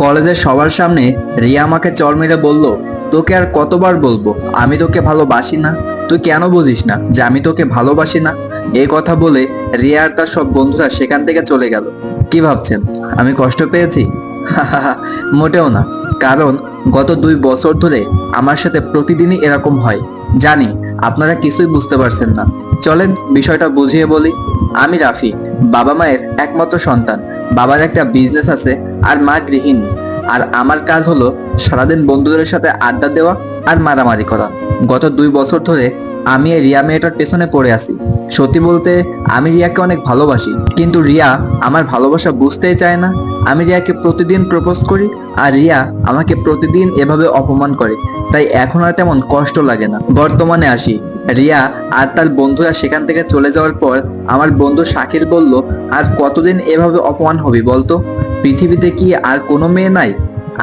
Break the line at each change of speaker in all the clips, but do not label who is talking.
কলেজের সবার সামনে রিয়া আমাকে চর মেরে বলল, তোকে আর কতবার বলব? আমি তোকে ভালোবাসি না। তুই কেন বুঝিস না যে আমি তোকে ভালোবাসি না? এই কথা বলে রিয়া আর তার সব বন্ধুরা সেখান থেকে চলে গেল। কি ভাবছেন? আমি কষ্ট পেয়েছি? মোটেও না। কারণ গত দুই বছর ধরে আমার সাথে প্রতিদিনই এরকম হয়। জানি, আপনারা কিছুই বুঝতে পারছেন না। চলেন বিষয়টা বুঝিয়ে বলি। আমি রাফি, বাবা মায়ের একমাত্র সন্তান। বাবার একটা বিজনেস আছে আর মা গৃহিণী। আর আমার কাজ হলো সারাদিন বন্ধুদের সাথে আড্ডা দেওয়া আর মারামারি করা। গত দুই বছর ধরে আমি এই রিয়া মেয়েটার পেছনে পড়ে আছি। সত্যি বলতে, আমি রিয়াকে অনেক ভালোবাসি। কিন্তু রিয়া আমার ভালোবাসা বুঝতেই চায় না। আমি রিয়াকে প্রতিদিন প্রপোজ করি আর রিয়া আমাকে প্রতিদিন এভাবে অপমান করে। তাই এখন আর তেমন কষ্ট লাগে না। বর্তমানে আসি। রিয়া আর তার বন্ধুরা সেখান থেকে চলে যাওয়ার পর আমার বন্ধু শাকির বলল, আর কতদিন এভাবে অপমান হবি বলতো? পৃথিবীতে কি আর কোনো মেয়ে নাই?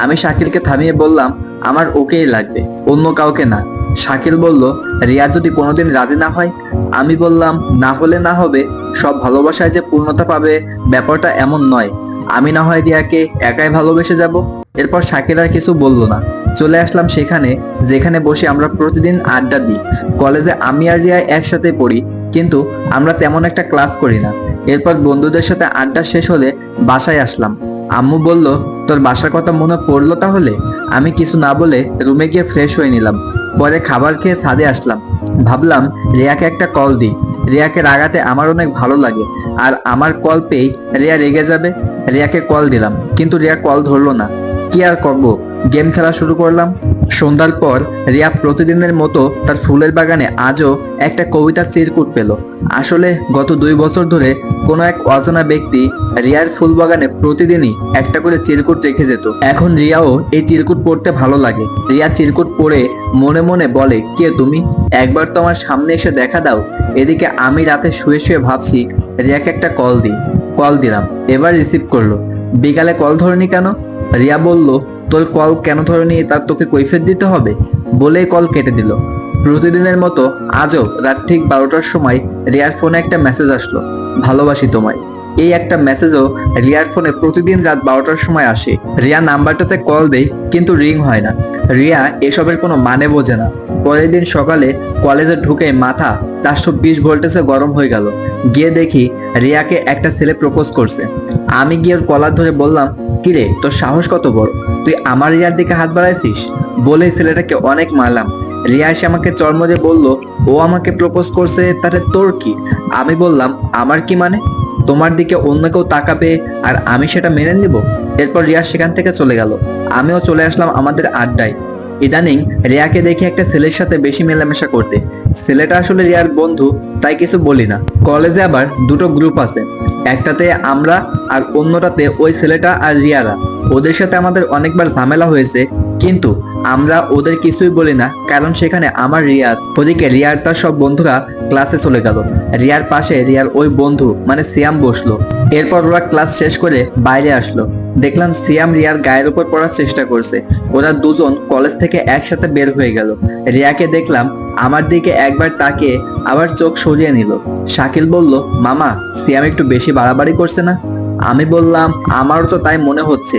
আমি শাকিলকে থামিয়ে বললাম, আমার ওকেই লাগবে, অন্য কাউকে না। শাকিল বলল, রিয়া যদি কোনোদিন রাজি না হয়? আমি বললাম, না হলে না হবে, সব ভালোবাসায় যে পূর্ণতা পাবে ব্যাপারটা এমন নয়। আমি না হয় রিয়াকে একাই ভালোবেসে যাব? এরপর শাকিল আর কিছু বলল না। চলে আসলাম সেখানে, যেখানে বসে আমরা প্রতিদিন আড্ডা দিই। কলেজে আমি আর রিয়া একসাথে পড়ি, কিন্তু আমরা তেমন একটা ক্লাস করি না। এরপর বন্ধুদের সাথে আড্ডা শেষ হলে বাসায় আসলাম। আম্মু বলল, তোর বাসার কথা মনে পড়ল তাহলে? আমি কিছু না বলে রুমে গিয়ে ফ্রেশ হয়ে নিলাম। পরে খাবার খেয়ে ছাদে আসলাম। ভাবলাম, রিয়াকে একটা কল দিই। রিয়াকে রাগাতে আমার অনেক ভালো লাগে। আর আমার কল পেয়েই রিয়া রেগে যাবে। রিয়াকে কল দিলাম। কিন্তু রিয়া কল ধরলো না। কি আর করব? গেম খেলা শুরু করলাম। সন্ধ্যার পর রিয়া প্রতিদিনের মতো তার ফুলের বাগানে আজও একটা কবিতার চিরকুট পেল। আসলে গত দুই বছর ধরে কোনো এক অজানা ব্যক্তি রিয়ার ফুল বাগানে প্রতিদিনই একটা করে চিরকুট রেখে যেত। এখন রিয়াও এই চিরকুট পড়তে ভালো লাগে। রিয়া চিরকুট পড়ে মনে মনে বলে, কে তুমি? একবার তো আমার সামনে এসে দেখা দাও। এদিকে আমি রাতে শুয়ে শুয়ে ভাবছি, রিয়াকে একটা কল দিই। কল দিলাম। এবার রিসিভ করল। বিকালে কল ধরনি কেন? রিয়া বলল, তোর কল কেন ধরনি? তার তোকে কৈফিয়ত দিতে হবে। বলে কল কেটে দিল। প্রতিদিনের মতো আজও রাত ঠিক বারোটার সময় রিয়ার ফোনে একটা মেসেজ আসলো, ভালোবাসি তোমায়। এই একটা মেসেজও রিয়ার ফোনে প্রতিদিন রাত বারোটার সময় আসে। রিয়া নাম্বারটাতে কল দেয়, কিন্তু রিং হয় না। রিয়া এসবের কোনো মানে বোঝে না। পরের দিন সকালে কলেজে ঢুকে মাথা চারশো বিশ ভোল্টেজে গরম হয়ে গেল। গিয়ে দেখি রিয়াকে একটা ছেলে প্রপোজ করছে। আমি গিয়ে ওর কলার ধরে বললাম, কিরে, তোর সাহস কত বড়? তুই আমার রিয়ার দিকে হাত বাড়াইছিস? বলে ছেলেটাকে অনেক মারলাম। রিয়া এসে আমাকে চর্মজে বলল, ও আমাকে প্রপোজ করছে, তাতে তোর কি? আমি বললাম, আমার কি মানে? তোমার দিকে অন্য কেউ তাকাবে আর আমি সেটা মেনে নিব? এরপর রিয়া সেখান থেকে চলে গেল। আমিও চলে আসলাম আমাদের আড্ডায়। ইদানিং রিয়াকে দেখে একটা ছেলের সাথে বেশি মেলামেশা করতে। ছেলেটা আসলে রিয়ার বন্ধু, তাই কিছু বলি না। কলেজে আবার দুটো গ্রুপ আছে। একটাতে আমরা আর অন্যটাতে ওই ছেলেটা আর রিয়ারা। ওদের সাথে আমাদের অনেকবার ঝামেলা হয়েছে কিন্তু আমরা ওদের কিছুই বলি না, কারণ সেখানে আমার রিয়াজ, ওদিকে রিয়ার তার সব বন্ধুরা ক্লাসে চলে গেল। রিয়ার পাশে রিয়ার ওই বন্ধু মানে সিয়াম বসল। এরপর ওরা ক্লাস শেষ করে বাইরে আসলো। দেখলাম সিয়াম রিয়ার গায়ের উপর পড়ার চেষ্টা করছে। ওরা দুজন কলেজ থেকে একসাথে বের হয়ে গেল। রিয়াকে দেখলাম আমার দিকে একবার তাকিয়ে আবার চোখ সরিয়ে নিল। শাকিল বলল, মামা, সিয়াম একটু বেশি বাড়াবাড়ি করছে না? আমি বললাম, আমারও তো তাই মনে হচ্ছে।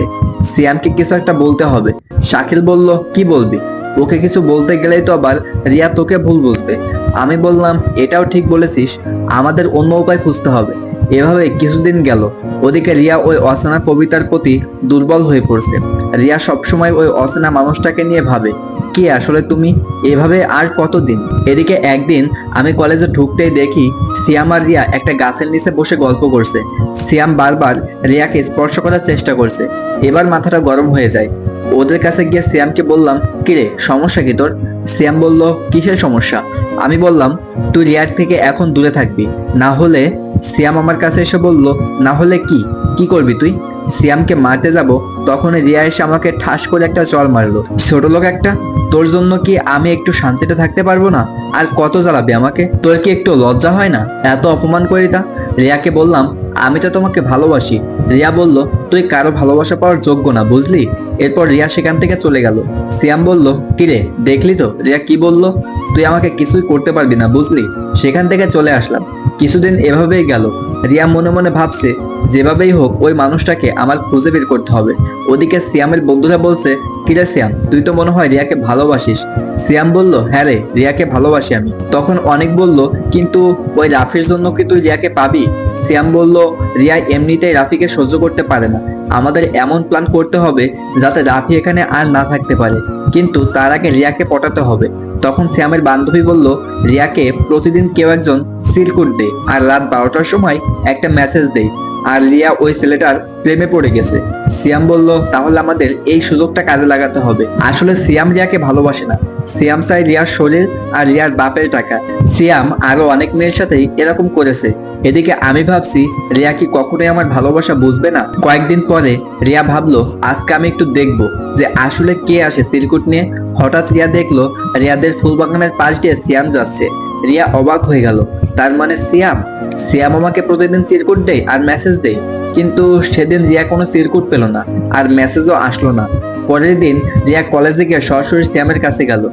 সিয়ামকে কিছু একটা বলতে হবে। শাকিল বলল, কি বলবি? ওকে কিছু বলতে গেলেই তো আবার রিয়া তোকে ভুল বুঝবে। আমি বললাম, এটাও ঠিক বলেছিস, আমাদের অন্য উপায় খুঁজতে হবে। এভাবে কিছুদিন গেল। ওদিকে রিয়া ওই অচেনা কবিতার প্রতি দুর্বল হয়ে পড়ছে। রিয়া সবসময় ওই অচেনা মানুষটাকে নিয়ে ভাবে, কি আসলে তুমি? এভাবে আর কতদিন? এদিকে একদিন আমি কলেজে ঢুকতেই দেখি সিয়াম আর রিয়া একটা গাছের নিচে বসে গল্প করছে। সিয়াম বারবার রিয়াকে স্পর্শ করার চেষ্টা করছে। এবার মাথাটা গরম হয়ে যায়। ওদের কাছে গিয়ে সিয়ামকে বললাম, কিরে, সমস্যা কি তোর? সিয়াম বলল, কিসের সমস্যা? আমি বললাম, তুই রিয়ার থেকে এখন দূরে থাকবি। না হলে সিয়াম আমার কাছে এসে বলল, না হলে কি? কি করবি তুই? সিয়ামকে মারতে যাব তখন রিয়া এসে আমাকে ঠাস করে একটা চল মারলো। ছোট লোক একটা, তোর জন্য কি আমি একটু শান্তিতে থাকতে পারব না? আর কত জ্বালাবি আমাকে? তোর কি একটু লজ্জা হয় না? এত অপমান করি তা? রিয়াকে বললাম, আমি তো তোমাকে ভালোবাসি। রিয়া বলল, তুই কারও ভালোবাসা পাওয়ার যোগ্য না, বুঝলি? এরপর রিয়া সেখান থেকে চলে গেল। সিয়াম বলল, কিরে, দেখলি তো? রিয়া কি বলল? তুই আমাকে কিছুই করতে পারবি না, বুঝলি? সেখান থেকে চলে আসলাম। কিছুদিন এভাবেই গেল। রিয়া মনে মনে ভাবছে, যেভাবেই হোক, ওই মানুষটাকে আমার খুঁজে বের করতে হবে। ওদিকে সিয়ামের বন্ধুরা বলছে কিরে সিয়াম, তুই তো মনে হয় রিয়াকে ভালোবাসিস। সিয়াম বলল হ্যাঁ রে, রিয়াকে ভালোবাসি আমি। তখন অনেক বলল, কিন্তু ওই রাফির জন্য কি তুই রিয়াকে পাবি? সিয়াম বলল, রিয়া এমনিতেই রাফিকে সহ্য করতে পারে না। আমাদের এমন প্ল্যান করতে হবে যাতে রাফি এখানে আর না থাকতে পারে। কিন্তু তার আগে রিয়াকে পটাতে হবে। তখন শ্যামের বান্ধবী বলল, রিয়াকে প্রতিদিন কেউ একজন সিল করবে আর রাত বারোটার সময় একটা মেসেজ দেয়। আর রিয়া ওই ছেলেটার প্রেমে পড়ে গেছে। সিয়াম বলল, তাহলে আমাদের এই সুযোগটা কাজে লাগাতে হবে। আসলে সিয়াম রিয়াকে ভালোবাসে না। সিয়াম চাই রিয়ার শরীর আর রিয়ার বাপের টাকা। সিয়াম আরও অনেক মেয়ের সাথেই এরকম করেছে। এদিকে আমি ভাবছি, রিয়া কি কখনোই আমার ভালোবাসা বুঝবে না? কয়েকদিন পরে রিয়া ভাবলো, আজকে আমি একটু দেখব যে আসলে কে আসে সিলকুট নিয়ে। হঠাৎ রিয়া দেখল, রিয়াদের ফুলবাগানের পাশ দিয়ে সিয়াম যাচ্ছে। রিয়া অবাক হয়ে গেল। তার মানে সিয়াম। সিয়াম আমাকে প্রতিদিন চিরকুট দেয় আর মেসেজ দেয়। কিন্তু সেদিন রিয়া কোনো চিরকুট পেল না আর মেসেজও আসলো না। পরের দিন রিয়া কলেজে গিয়ে সরাসরি সিয়ামের কাছে গেল।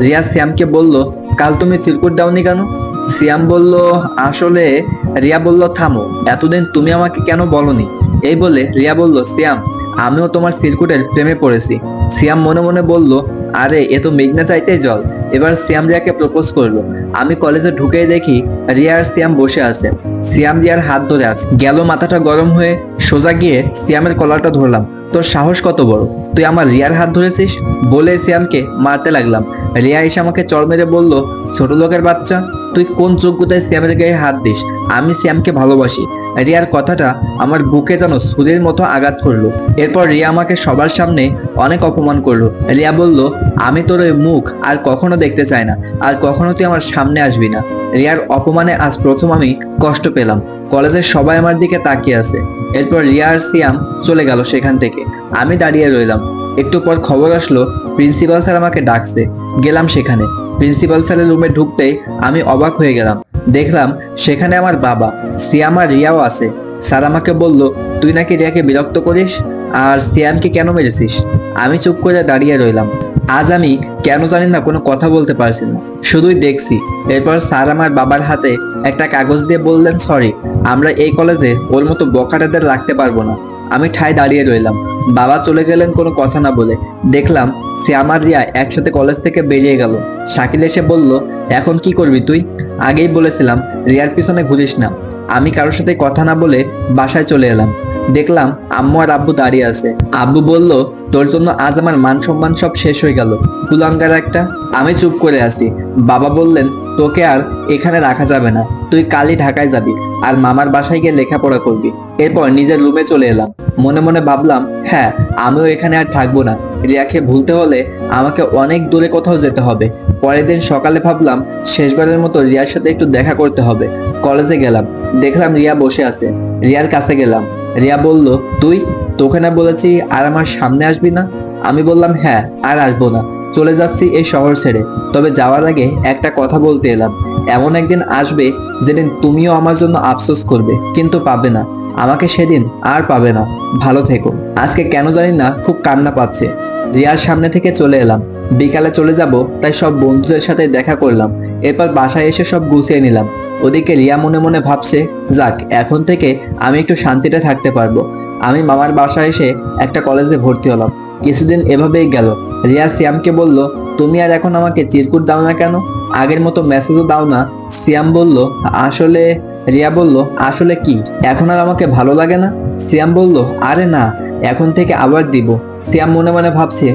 রিয়া সিয়ামকে বলল, কাল তুমি চিরকুট দাওনি কেন? সিয়াম বলল, আসলে রিয়া বলল, থামো, এতদিন তুমি আমাকে কেন বলনি? এই বলে রিয়া বলল, সিয়াম, আমিও তোমার সিরকুটের প্রেমে পড়েছি। সিয়াম মনে মনে বলল আরে, এ তো মেঘনা চাইতেই জল। এবার সিয়াম রিয়াকে প্রপোজ করল। আমি কলেজে ঢুকে দেখি রিয়া আর সিয়াম বসে আছে। সিয়াম রিয়ার হাত ধরে আছে। গেল মাথাটা গরম হয়ে সোজা গিয়ে সিয়ামের কলারটা ধরলাম। তোর সাহস কত বড়? তুই আমার রিয়ার হাত ধরেছিস? বলে সিয়ামকে মারতে লাগলাম। রিয়া এসে আমাকে চড় মেরে বলল, ছোট লোকের বাচ্চা। তুই কোন যোগ্যতায় সিয়ামের গায়ে হাত দিস? আমি সিয়ামকে ভালোবাসি। রিয়ার কথাটা আমার বুকে যেন সুরের মতো আঘাত করল। এরপর রিয়া আমাকে সবার সামনে অনেক অপমান করল। রিয়া বলল, আমি তোর ওই মুখ আর কখনো দেখতে চাই না, আর কখনো তুই আমার সামনে আসবি না। রিয়ার অপমানে আজ প্রথম আমি কষ্ট পেলাম। কলেজের সবাই আমার দিকে তাকিয়ে আছে। এরপর রিয়া আর সিয়াম চলে গেল সেখান থেকে। আমি দাঁড়িয়ে রইলাম। একটু পর খবর আসলো, প্রিন্সিপাল স্যার আমাকে ডাকছে। গেলাম সেখানে। প্রিন্সিপাল স্যারের রুমে ঢুকতেই আমি অবাক হয়ে গেলাম। দেখলাম সেখানে আমার বাবা, সিয়াম রিয়াও আছে। স্যার আমাকে বলল, তুই নাকি রিয়াকে বিরক্ত করিস? আর সিয়ামকে কেন মেরেছিস? আমি চুপ করে দাঁড়িয়ে রইলাম। আজ আমি কেন জানি না কোনো কথা বলতে পারছি না। শুধুই দেখছি। এরপর স্যার আমার বাবার হাতে একটা কাগজ দিয়ে বললেন, সরি, আমরা এই কলেজে ওর মতো বকাটাদের রাখতে পারব না। আমি ঠাই দাঁড়িয়ে রইলাম। বাবা চলে গেলেন কোনো কথা না বলে। দেখলাম শ্যাম আর রিয়া একসাথে কলেজ থেকে বেরিয়ে গেল। শাকিল এসে বলল, এখন কি করবি তুই? আগেই বলেছিলাম, রিয়ার পিছনে ঘুরিস না। আমি কারোর সাথে কথা না বলে বাসায় চলে এলাম। দেখলাম আম্মু আর আব্বু দাঁড়িয়ে আছে। আব্বু বলল, তোর জন্য আজ আমার মান সম্মান সব শেষ হয়ে গেল। কুলাঙ্গার একটা, আমি চুপ করে আছি। বাবা বললেন, তোকে আর এখানে রাখা যাবে না। তুই কালই ঢাকায় যাবি, আর মামার বাসায় গিয়ে লেখাপড়া করবি। এরপর নিজের রুমে চলে এলাম। মনে মনে ভাবলাম হ্যাঁ আমিও এখানে আর থাকব না। রিয়াকে ভুলতে হলে আমাকে অনেক দূরে কোথাও যেতে হবে। পরের দিন সকালে ভাবলাম, শেষবারের মতো রিয়ার সাথে একটু দেখা করতে হবে। কলেজে গেলাম। দেখলাম রিয়া বসে আছে। রিয়ার কাছে গেলাম। রিয়া বলল, তুই? তোকে না বলেছি আর আমার সামনে আসবি না? আমি বললাম হ্যাঁ আর আসব না। চলে যাচ্ছি এই শহর ছেড়ে। তবে যাওয়ার আগে একটা কথা বলতে এলাম। এমন একদিন আসবে যেদিন তুমিও আমার জন্য আফসোস করবে, কিন্তু পাবে না। আমাকে সেদিন আর পাবে না। ভালো থেকো। আজকে কেন জানি না খুব কান্না পাচ্ছে। রিয়ার সামনে থেকে চলে এলাম। বিকালে চলে যাব, তাই সব বন্ধুদের সাথে দেখা করলাম। এরপর বাসায় এসে সব গুছিয়ে নিলাম। ওদিকে রিয়া মনে মনে ভাবছে, যাক, এখন থেকে আমি একটু শান্তিতে থাকতে পারব। আমি মামার বাসায় এসে একটা কলেজে ভর্তি হলাম। কিছুদিন এভাবেই গেল। রিয়া সিয়ামকে বলল, তুমি আর এখন আমাকে চিরকুট দাও না কেন? আগের মতো মেসেজও দাও না। সিয়াম বলল, আসলে রিয়া বলল, আসলে কি? এখন আর আমাকে ভালো লাগে না? সিয়াম বলল, আরে না, এখন থেকে আবার দিব। সিয়াম মনে মনে ভাবছে,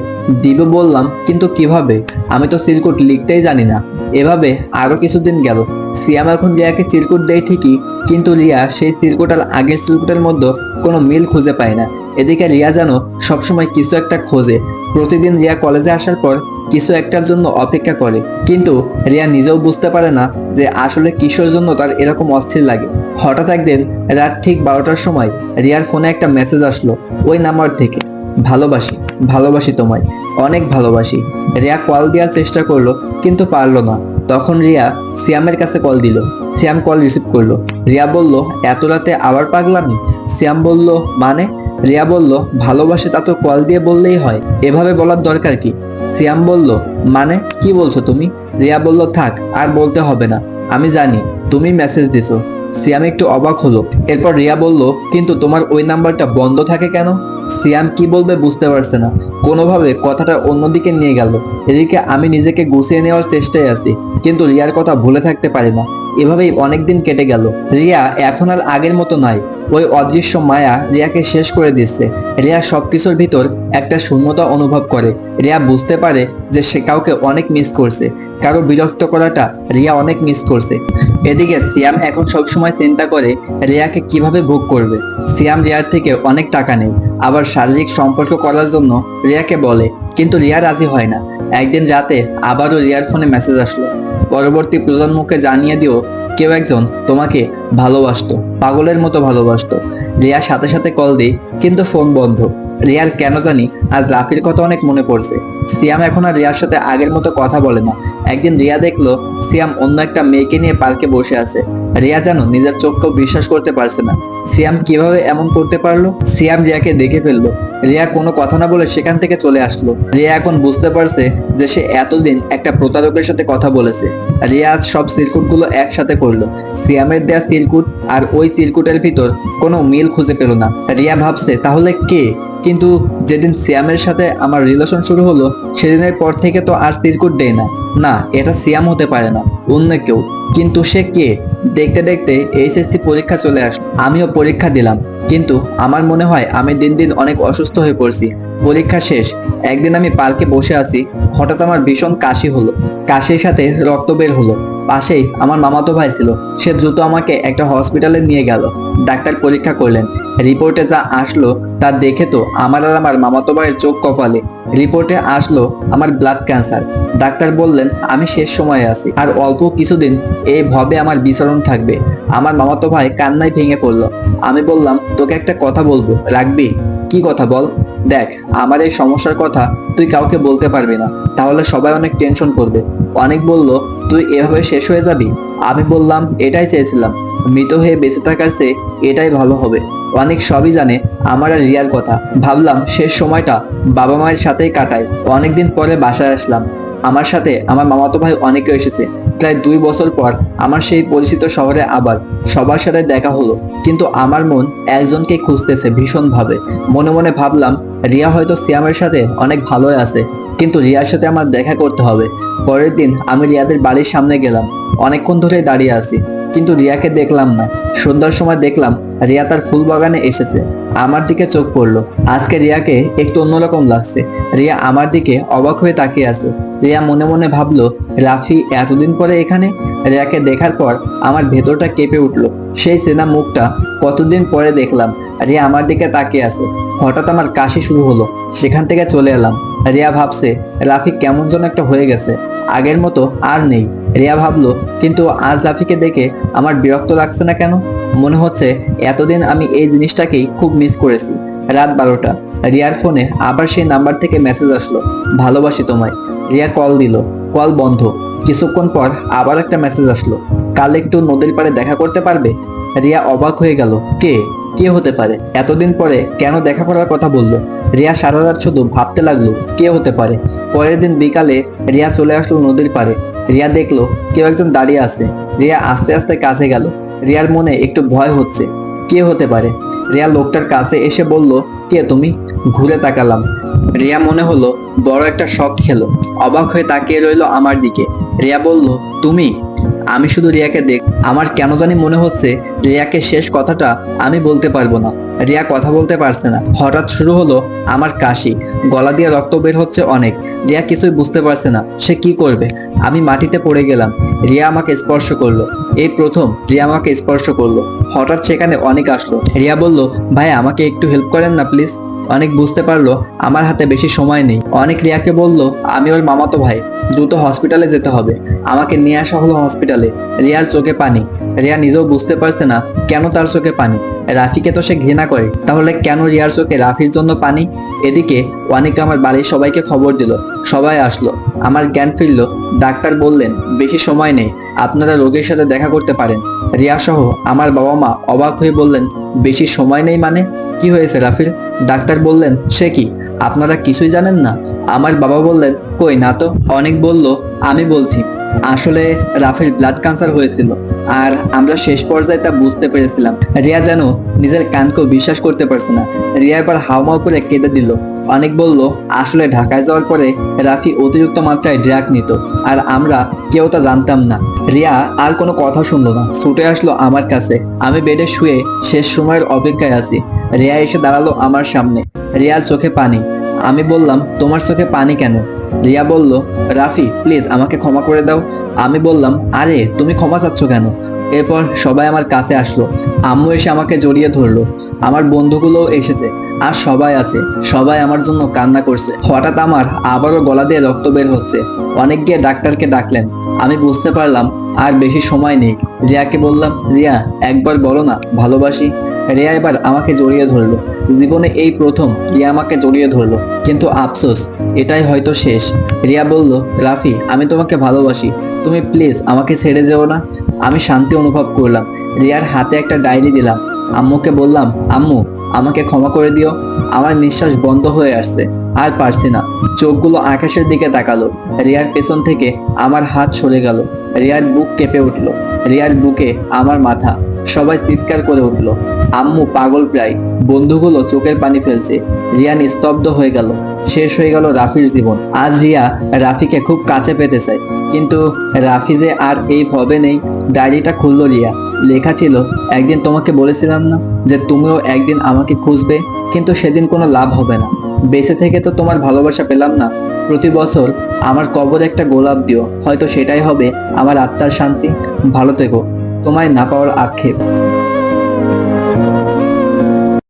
দিব বললাম, কিন্তু কীভাবে? আমি তো সিলকুট লিখতেই জানি না। এভাবে আরও কিছুদিন গেল। সিয়াম এখন রিয়াকে চিরকুট দেয় ঠিকই, কিন্তু রিয়া সেই চিরকুট আর আগের চিরকুটের মধ্যে কোনো মিল খুঁজে পায় না। এদিকে রিয়া যেন সবসময় কিছু একটা খোঁজে। প্রতিদিন রিয়া কলেজে আসার পর কিছু একটার জন্য অপেক্ষা করে। কিন্তু রিয়া নিজেও বুঝতে পারে না যে আসলে কিশোর জন্য তার এরকম অস্থির লাগে। হঠাৎ একদিন রাত ঠিক বারোটার সময় রিয়ার ফোনে একটা মেসেজ আসলো ওই নাম্বার থেকে। ভালোবাসি ভালোবাসি তোমায়, অনেক ভালোবাসি। রিয়া কল দেওয়ার চেষ্টা করল, কিন্তু পারল না। তখন রিয়া সিয়ামের কাছে কল দিল। সিয়াম কল রিসিভ করল। রিয়া বলল, এত রাতে আবার পাগলামি? সিয়াম বলল মানে? রিয়া বলল, ভালোবাসে তা তো কল দিয়ে বললেই হয়। এভাবে বলার দরকার কি? সিয়াম বলল মানে? কি বলছো তুমি? রিয়া বলল, থাক, আর বলতে হবে না। আমি জানি, তুমি মেসেজ দিছো। সিয়াম একটু অবাক হলো। এরপর রিয়া বলল, কিন্তু তোমার ওই নাম্বারটা বন্ধ থাকে কেন? সিয়াম কি বলবে বুঝতে পারছে না। কোনোভাবে কথাটা অন্যদিকে নিয়ে গেল। এদিকে আমি নিজেকে গুছিয়ে নেওয়ার চেষ্টায় আছি, কিন্তু রিয়ার কথা ভুলে থাকতে পারি না। এভাবেই অনেকদিন কেটে গেল। রিয়া এখন আর আগের মতো নয়। ওই অদৃশ্য মায়া রিয়াকে শেষ করে দিচ্ছে। রিয়া সবকিছুর ভিতর একটা শূন্যতা অনুভব করে। রিয়া বুঝতে পারে যে সে কাউকে অনেক মিস করছে। কারও বিরক্ত করাটা রিয়া অনেক মিস করছে। এদিকে সিয়াম এখন সবসময় চিন্তা করে রিয়াকে কীভাবে ভোগ করবে। সিয়াম রিয়ার থেকে অনেক টাকা নেই আবার শারীরিক সম্পর্ক করার জন্য রিয়াকে বলে, কিন্তু রিয়া রাজি হয় না। একদিন রাতে আবারও রিয়ার ফোনে মেসেজ আসলো। পরবর্তী প্রজন্মকে জানিয়ে দিও কেউ একজন তোমাকে ভালোবাসতো, পাগলের মতো ভালোবাসতো। রিয়া সাথে সাথে কল দিই, কিন্তু ফোন বন্ধ। রিয়ার কেন জানি আজ রাফির কথা অনেক মনে পড়ছে। সিয়াম এখন আর রিয়ার সাথে আগের মতো কথা বলে না। একদিন রিয়া দেখল, সিয়াম অন্য একটা মেয়েকে নিয়ে পার্কে বসে আছে। রিয়া যেন নিজের চোখকেও বিশ্বাস করতে পারছে না। সিয়াম কীভাবে এমন করতে পারল? সিয়াম রিয়াকে দেখে ফেলল। রিয়া কোনো কথা না বলে সেখান থেকে চলে আসলো। রিয়া এখন বুঝতে পারছে যে সে এতদিন একটা প্রতারকের সাথে কথা বলেছে। রিয়া সব সিরকুটগুলো একসাথে করল। সিয়ামের দেয়া সিরকুট আর ওই সিরকুটের ভিতর কোনো মিল খুঁজে পেল না। রিয়া ভাবছে, তাহলে কে? কিন্তু যেদিন সিয়ামের সাথে আমার রিলেশন শুরু হলো, সেদিনের পর থেকে তো আর সিরকুট দেয় না। না, এটা সিয়াম হতে পারে না, অন্য কেউ। কিন্তু সে কে? দেখতে দেখতে এইচএসসি পরীক্ষা চলে আসলো। আমিও পরীক্ষা দিলাম। কিন্তু আমার মনে হয় আমি দিন দিন অনেক অসুস্থ হয়ে পড়ছি। পরীক্ষা শেষ। একদিন আমি পার্কে বসে আছি। হঠাৎ আমার ভীষণ কাশি হলো। কাশির সাথে রক্ত বের হলো। পাশেই আমার মামাতো ভাই ছিল। সে দ্রুত আমাকে একটা হসপিটালে নিয়ে গেল। ডাক্তার পরীক্ষা করলেন। রিপোর্টে যা আসলো তা দেখে তো আমার আর আমার মামাতো ভাইয়ের চোখ কপালে। রিপোর্টে আসলো আমার ব্লাড ক্যান্সার ডাক্তার বললেন, আমি শেষ সময়ে আছি। আর অল্প কিছুদিন এই ভবে আমার বিচরণ থাকবে। আমার মামাতো ভাই কান্নায় ভেঙে পড়ল। আমি বললাম, তোকে একটা কথা বলব। রাখবি? কি কথা বল? দেখ, আমার এই সমস্যার কথা তুই কাউকে বলতে পারবি না। তাহলে সবাই অনেক টেনশন করবে। অনেক বলল, তুই এভাবে শেষ হয়ে যাবি? আমি বললাম, এটাই চেয়েছিলাম। মৃত হয়ে বেঁচে থাকার চেয়ে এটাই ভালো হবে। অনেক সবই জানে, আমার আর রিয়ার কথা। ভাবলাম, শেষ সময়টা বাবা মায়ের সাথেই কাটাই। অনেকদিন পরে বাসায় আসলাম। আমার সাথে আমার মামাতো ভাই অনেকে এসেছে। প্রায় দুই বছর পর আমার সেই পরিচিত শহরে আবার সবার সাথে দেখা হলো। কিন্তু আমার মন একজনকে খুঁজতেছে ভীষণভাবে। মনে মনে ভাবলাম, রিয়া হয়তো সিয়ামের সাথে অনেক ভালোই আছে। কিন্তু রিয়ার সাথে আমার দেখা করতে হবে। পরের দিন আমি রিয়াদের বাড়ির সামনে গেলাম। অনেকক্ষণ ধরে দাঁড়িয়ে আছি। কিন্তু রিয়াকে দেখলাম না। সন্ধ্যার সময় দেখলাম রিয়া তার ফুল বাগানে এসেছে। আমার দিকে চোখ পড়ল। আজকে রিয়াকে একটু অন্যরকম লাগছে। রিয়া আমার দিকে অবাক হয়ে তাকিয়ে আছে। রিয়া মনে মনে ভাবলো, রাফি এতদিন পরে এখানে? রিয়াকে দেখার পর আমার ভেতরটা কেঁপে উঠল। সেই চেনা মুখটা কতদিন পরে দেখলাম। রিয়া আমার দিকে তাকিয়ে আছে। হঠাৎ আমার কাশি শুরু হলো। সেখান থেকে চলে এলাম। রিয়া ভাবছে রাফি কেমন যেন একটা হয়ে গেছে। আগের মতো আর নেই। রিয়া ভাবলো, কিন্তু আজ রাফিকে দেখে আমার বিরক্ত লাগছে না কেন? মনে হচ্ছে, এতদিন আমি এই জিনিসটাকেই খুব মিস করেছি। রাত বারোটা। রিয়ার ফোনে আবার সেই নাম্বার থেকে মেসেজ আসলো, ভালোবাসি তোমায়। রিয়া কল দিল। কল বন্ধ। কিছুক্ষণ পর আবার একটা মেসেজ আসলো, কাল একটু নদীর পাড়ে দেখা করতে পারবে? রিয়া অবাক হয়ে গেল, কে? কে হতে পারে? এতদিন পরে কেন দেখা করার কথা বলল? রিয়া সারা রাত শুধু ভাবতে লাগল, কে হতে পারে। পরের দিন বিকালে রিয়া চলে আসলো নদীর পাড়ে। রিয়া দেখল কেউ একজন দাঁড়িয়ে আছে। রিয়া আস্তে আস্তে কাছে গেল। রিয়ার মনে একটু ভয় হচ্ছে। কে হতে পারে? রিয়া লোকটার কাছে এসে বলল, কে তুমি? ঘুরে তাকালাম। রিয়া মনে হলো, বড় একটা শখ খেলো। অবাক হয়ে তাকিয়ে রইল আমার দিকে। রিয়া বলল, তুমি? আমি শুধু রিয়াকে দেখ আমার কেন জানি মনে হচ্ছে রিয়াকে শেষ কথাটা আমি বলতে পারব না। রিয়া কথা বলতে পারছে না। হঠাৎ শুরু হলো আমার কাশি। গলা দিয়ে রক্ত বের হচ্ছে অনেক। রিয়া কিছুই বুঝতে পারছে না, সে কি করবে? আমি মাটিতে পড়ে গেলাম। রিয়া আমাকে স্পর্শ করল। এই প্রথম রিয়া আমাকে স্পর্শ করল। হঠাৎ সেখানে অনেক আসলো। রিয়া বলল, ভাই, আমাকে একটু হেল্প করেন না প্লিজ অনেক বুঝতে পারল, আমার হাতে বেশি সময় নেই। অনেক রিয়াকে বলল, আমি ওর মামাতো ভাই, দ্রুত হসপিটালে যেতে হবে। আমাকে নিয়ে আসা হলো হসপিটালে। রিয়ার চোখে পানি। রিয়া নিজেও বুঝতে পারছে না, কেন তার চোখে পানি? রাফিকে তো সে ঘৃণা করে। তাহলে কেন রিয়ার চোখে রাফির জন্য পানি? এদিকে অনেক আমার বাড়ির সবাইকে খবর দিল। সবাই আসলো। আমার জ্ঞান ফিরল। ডাক্তার বললেন, বেশি সময় নেই। আপনারা রোগীর সাথে দেখা করতে পারেন। রিয়া সহ আমার বাবা মা অবাক হয়ে বললেন, বেশি সময় নেই মানে? কি হয়েছে রাফির? ডাক্তার বললেন, সে কি? আপনারা কিছুই জানেন না? আমার বাবা বললেন, কই না তো? অনেক বলল, আমি বলছি। আসলে রাফির ব্লাড ক্যান্সার হয়েছিল আর আমরা শেষ পর্যায়ে তা বুঝতে পেরেছিলাম। রিয়া যেন নিজের কানকেও বিশ্বাস করতে পারছে না। রিয়া এবার হাওমাও করে কেঁদে দিল। অনেক বলল, আসলে ঢাকায় যাওয়ার পরে রাফি অতিরিক্ত মাত্রায় ড্রাগ নিত আর আমরা কেউ তা জানতাম না। রিয়া আর কোনো কথা শুনলো না। ছুটে আসলো আমার কাছে। আমি বেডে শুয়ে শেষ সময়ের অপেক্ষায় আছি। রিয়া এসে দাঁড়াল আমার সামনে। রিয়ার চোখে পানি। আমি বললাম, তোমার চোখে পানি কেন? রিয়া বলল, রাফি, প্লিজ আমাকে ক্ষমা করে দাও। আমি বললাম, আরে, তুমি ক্ষমা চাচ্ছ কেন? এরপর সবাই আমার কাছে আসলো। আম্মু এসে আমাকে জড়িয়ে ধরলো। আমার বন্ধুগুলোও এসেছে, আর সবাই আছে। সবাই আমার জন্য কান্না করছে। হঠাৎ আমার আবারও গলা দিয়ে রক্ত বের হচ্ছে। অনেক গিয়ে ডাক্তারকে ডাকলেন। আমি বুঝতে পারলাম, আর বেশি সময় নেই। রিয়াকে বললাম, রিয়া, একবার বলো না, ভালোবাসি। রিয়া এবার আমাকে জড়িয়ে ধরলো। জীবনে এই প্রথম রিয়া আমাকে জড়িয়ে ধরলো। কিন্তু আফসোস, এটাই হয়তো শেষ। রিয়া বলল, রাফি, আমি তোমাকে ভালোবাসি। তুমি প্লিজ আমাকে ছেড়ে যেও না। আমি শান্তি অনুভব করলাম। রিয়ার হাতে একটা ডায়েরি দিলাম। আম্মুকে বললাম, আম্মু, আমাকে ক্ষমা করে দিও। আমার নিঃশ্বাস বন্ধ হয়ে আসছে। আর পারছি না। চোখগুলো আকাশের দিকে তাকালো। রিয়ার পেছন থেকে আমার হাত সরে গেল। রিয়ার বুক কেঁপে উঠল। রিয়ার বুকে আমার মাথা। সবাই চিৎকার করে উঠল। আম্মু পাগল প্রায়। বন্ধুগুলো চোখের পানি ফেলছে। রিয়া নিস্তব্ধ হয়ে গেল। শেষ হয়ে গেল রাফির জীবন। আজ রিয়া রাফিকে খুব কাছে পেতে চায়। কিন্তু রাফি যে আর এই ভবে নেই, ডায়েরিটা খুললো রিয়া। লেখা ছিল, একদিন তোমাকে বলেছিলাম না যে তুমিও একদিন আমাকে খুঁজবে, কিন্তু সেদিন কোনো লাভ হবে না। বেঁচে থেকে তো তোমার ভালোবাসা পেলাম না। প্রতি বছর আমার কবর একটা গোলাপ দিও। হয়তো সেটাই হবে আমার আত্মার শান্তি। ভালো থেকো। তোমায় না পাওয়ার আক্ষেপ।